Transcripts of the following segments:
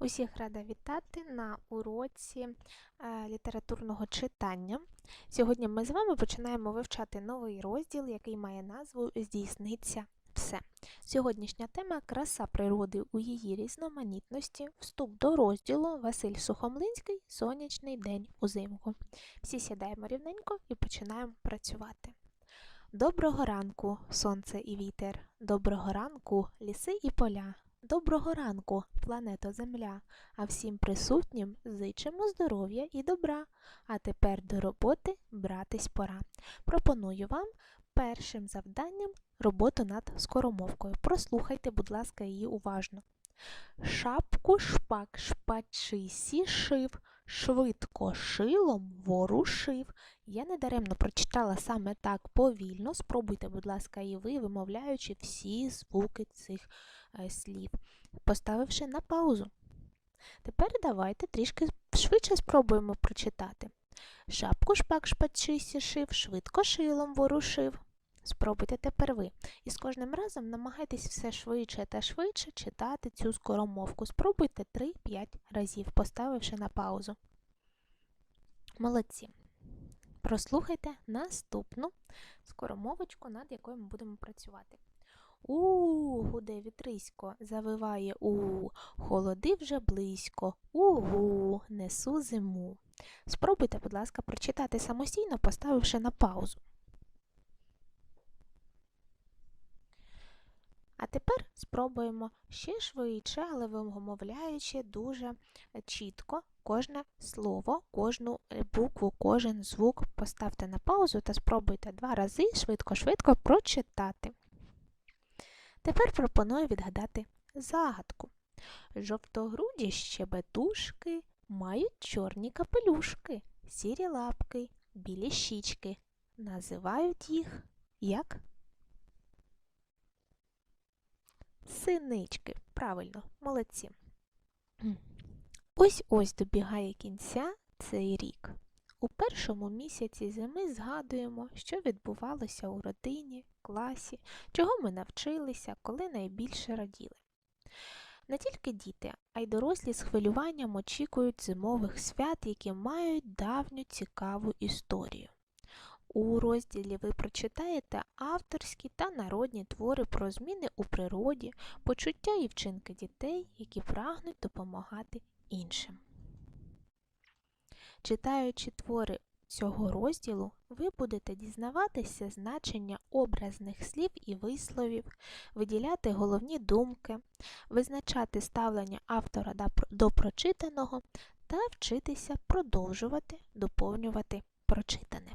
Усіх рада вітати на уроці е, літературного читання. Сьогодні ми з вами починаємо вивчати новий розділ, який має назву Здійсниться все. Сьогоднішня тема краса природи у її різноманітності. Вступ до розділу Василь Сухомлинський Сонячний день узимку. Всі сідаємо рівненько і починаємо працювати. Доброго ранку, сонце і вітер. Доброго ранку, ліси і поля. Доброго ранку, планета Земля, а всім присутнім зичимо здоров'я і добра. А тепер до роботи братись пора. Пропоную вам першим завданням роботу над скоромовкою. Прослухайте, будь ласка, її уважно. Шапку шпак шпачисі шив, швидко шилом ворушив. Я недаремно прочитала саме так повільно. Спробуйте, будь ласка, і ви, вимовляючи всі звуки цих е, слів, поставивши на паузу. Тепер давайте трішки швидше спробуємо прочитати. Шапку шпак шпачисі шив, швидко шилом ворушив. Спробуйте тепер ви. І з кожним разом намагайтесь все швидше та швидше читати цю скоромовку. Спробуйте 3-5 разів, поставивши на паузу. Молодці. Прослухайте наступну скоромовочку, над якою ми будемо працювати. У, гуде вітрисько, завиває у, холоди вже близько, угу, несу зиму. Спробуйте, будь ласка, прочитати самостійно, поставивши на паузу. А тепер спробуємо ще швидше, але вимовляючи дуже чітко кожне слово, кожну е, букву, кожен звук поставте на паузу та спробуйте два рази швидко-швидко прочитати. Тепер пропоную відгадати загадку. Жовтогруді щебетушки мають чорні капелюшки, сірі лапки, білі щічки. Називають їх як? Синички. Правильно, молодці. Ось ось добігає кінця цей рік. У першому місяці зими згадуємо, що відбувалося у родині, класі, чого ми навчилися, коли найбільше раділи. Не тільки діти, а й дорослі з хвилюванням очікують зимових свят, які мають давню цікаву історію. У розділі ви прочитаєте авторські та народні твори про зміни у природі, почуття і вчинки дітей, які прагнуть допомагати іншим. Читаючи твори цього розділу, ви будете дізнаватися значення образних слів і висловів, виділяти головні думки, визначати ставлення автора до прочитаного та вчитися продовжувати доповнювати прочитане.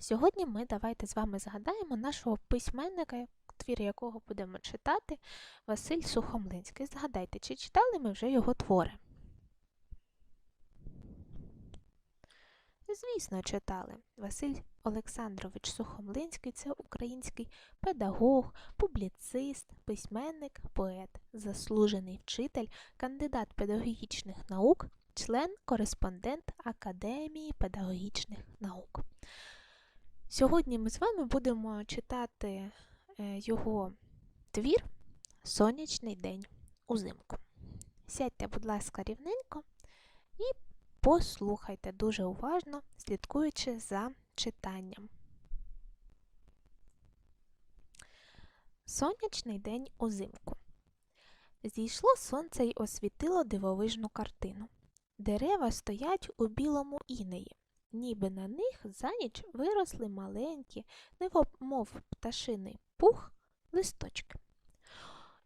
Сьогодні ми давайте з вами згадаємо нашого письменника, твір якого будемо читати, Василь Сухомлинський. Згадайте, чи читали ми вже його твори? Звісно, читали. Василь Олександрович Сухомлинський це український педагог, публіцист, письменник, поет, заслужений вчитель, кандидат педагогічних наук, член, кореспондент Академії педагогічних наук. Сьогодні ми з вами будемо читати е, його твір Сонячний день узимку. Сядьте, будь ласка, рівненько і послухайте дуже уважно, слідкуючи за читанням. Сонячний день узимку. Зійшло сонце й освітило дивовижну картину. Дерева стоять у білому інеї ніби на них за ніч виросли маленькі, немов пташиний пух, листочки.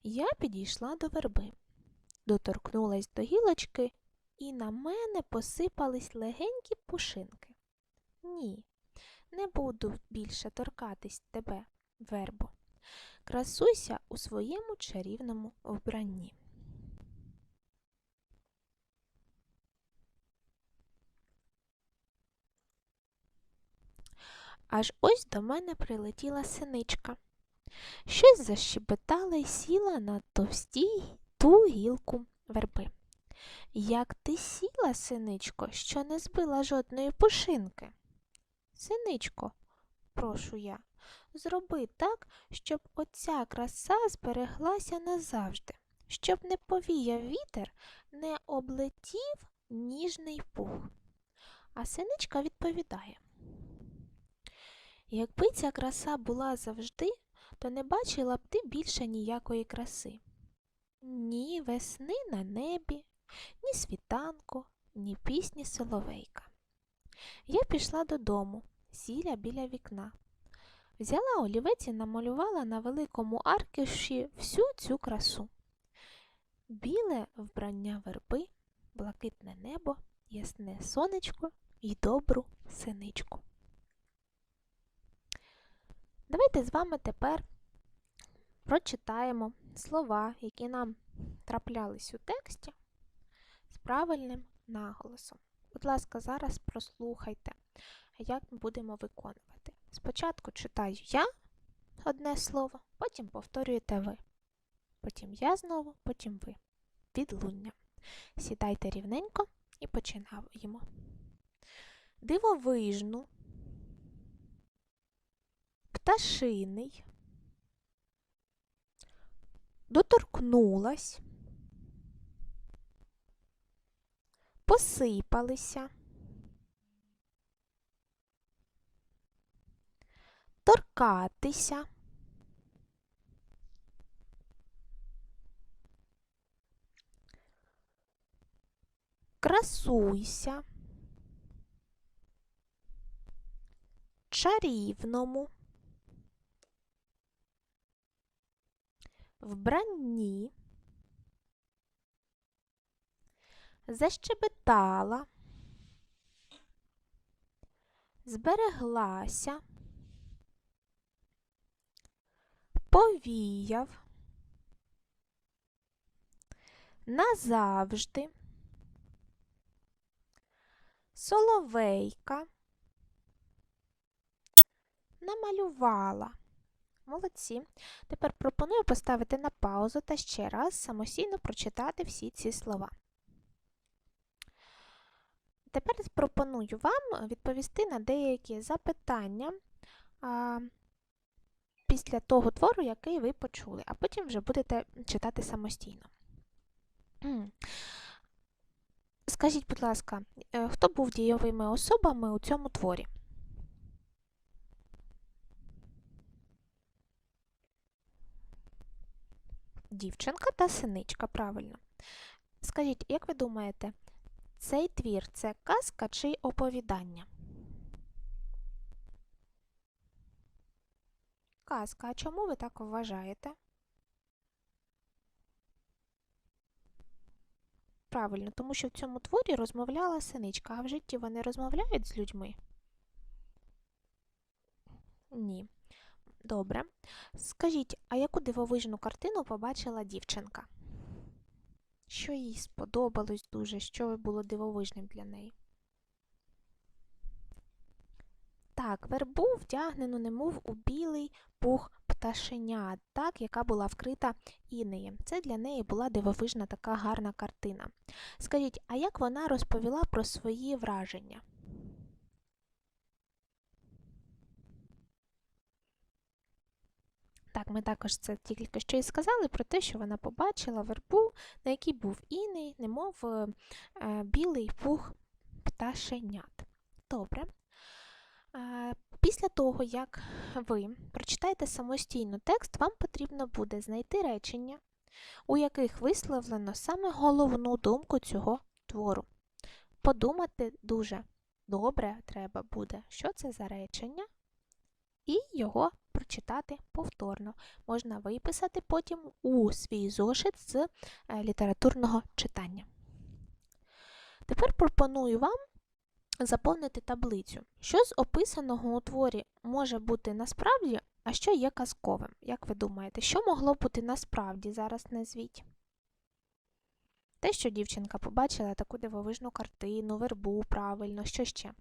Я підійшла до верби, доторкнулась до гілочки, і на мене посипались легенькі пушинки. Ні, не буду більше торкатись тебе, вербо. Красуйся у своєму чарівному вбранні. Аж ось до мене прилетіла синичка. Щось защебетала й сіла на товстій ту гілку верби. Як ти сіла, синичко, що не збила жодної пушинки? Синичко, прошу я, зроби так, щоб оця краса збереглася назавжди, щоб не повіяв вітер, не облетів ніжний пух. А синичка відповідає. Якби ця краса була завжди, то не бачила б ти більше ніякої краси. Ні весни на небі, ні світанку, ні пісні соловейка. Я пішла додому, сіля біля вікна. Взяла олівець і намалювала на великому аркуші всю цю красу. Біле вбрання верби, блакитне небо, ясне сонечко і добру синичку. Давайте з вами тепер прочитаємо слова, які нам траплялись у тексті з правильним наголосом. Будь ласка, зараз прослухайте, як ми будемо виконувати. Спочатку читаю я одне слово, потім повторюєте ви. Потім я знову, потім ви. Відлуння. Сідайте рівненько і починаємо. Дивовижну, пташиний, доторкнулась, посипалися, торкатися, красуйся, чарівному, вбранні, защебетала, збереглася, повіяв, назавжди, соловейка, намалювала. Молодці. Tепер пропоную поставити на паузу та ще раз самостійно прочитати всі ці слова. Тепер пропоную вам відповісти на деякі запитання після того твору, який ви почули, а потім вже будете читати самостійно. Скажіть, будь ласка, е, хто був дійовими особами у цьому творі? Дівчинка та синичка, правильно. Скажіть, як ви думаєте, цей твір це казка чи оповідання? Казка. А чому ви так вважаєте? Правильно, тому що в цьому творі розмовляла синичка, а в житті вони розмовляють з людьми? Ні. Добре. Скажіть, а яку дивовижну картину побачила дівчинка? Що їй сподобалось дуже, що було дивовижним для неї? Так, вербу вдягнену, немов у білий пух пташеня, так, яка була вкрита інеєм. Це для неї була дивовижна така гарна картина. Скажіть, а як вона розповіла про свої враження? Так, ми також це тільки що і сказали про те, що вона побачила вербу, на якій був іней, немов е, е, білий пух пташенят. Добре. Е, після того, як ви прочитаєте самостійно текст, вам потрібно буде знайти речення, у яких висловлено саме головну думку цього твору. Подумати дуже добре треба буде, що це за речення, і його прочитати повторно. Можна виписати потім у свій зошит з е, літературного читання. Тепер пропоную вам заповнити таблицю. Що з описаного у творі може бути насправді, а що є казковим? Як ви думаєте, що могло бути насправді? Зараз назвіть? Те, що дівчинка побачила таку дивовижну картину, вербу, правильно, що ще?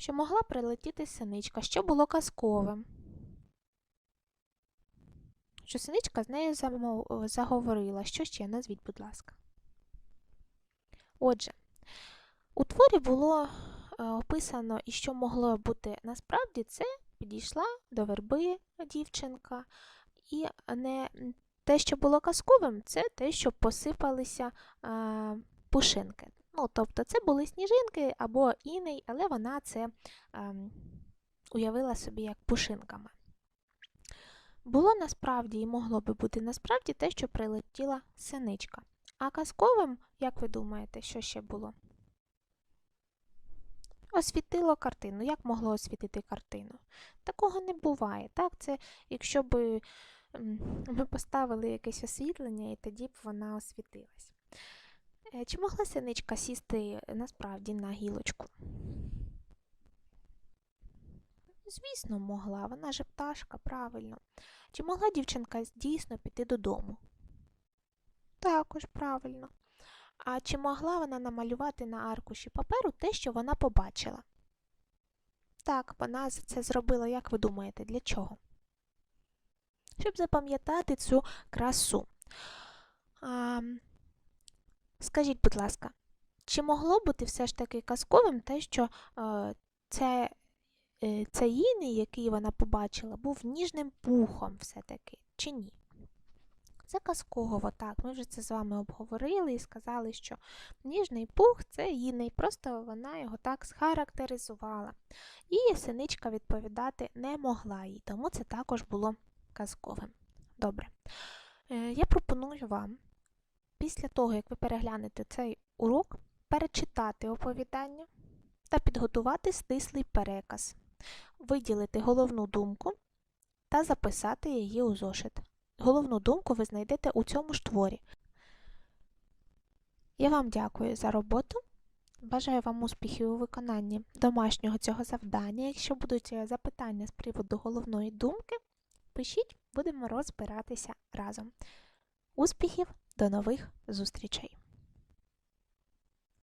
Що могла прилетіти синичка, що було казковим? Що синичка з нею заговорила. Що ще? Назвіть, будь ласка. Отже, у творі було е, описано, і що могло бути насправді, це підійшла до верби дівчинка і не те, що було казковим, це те, що посипалися е, пушинки. Ну, тобто, це були сніжинки або іней, але вона це е, уявила собі як пушинками. Було насправді і могло би бути насправді те, що прилетіла синичка. А казковим, як ви думаєте, що ще було? Освітило картину. Як могло освітити картину? Такого не буває. Так, це якщо б ми поставили якесь освітлення, і тоді б вона освітилась. Е, Чи могла синичка сісти е, насправді на гілочку? Звісно, могла, вона же пташка, правильно. Чи могла дівчинка дійсно піти додому? Також правильно. А чи могла вона намалювати на аркуші паперу те, що вона побачила? Так, вона це зробила, як ви думаєте, для чого? Щоб запам'ятати цю красу. А, скажіть, будь ласка, чи могло бути все ж таки казковим те, що е, це, е, іней, який вона побачила, був ніжним пухом все-таки, чи ні? Це казково, так. Ми вже це з вами обговорили і сказали, що ніжний пух це іней, просто вона його так схарактеризувала. І синичка відповідати не могла їй, тому це також було казковим. Добре. Е, Я пропоную вам, після того, як ви переглянете цей урок, перечитати оповідання та підготувати стислий переказ, виділити головну думку та записати її у зошит. Головну думку ви знайдете у цьому ж творі. Я вам дякую за роботу. Бажаю вам успіхів у виконанні домашнього цього завдання. Якщо будуть е, запитання з приводу головної думки, пишіть, будемо розбиратися разом. Успіхів, до нових зустрічей!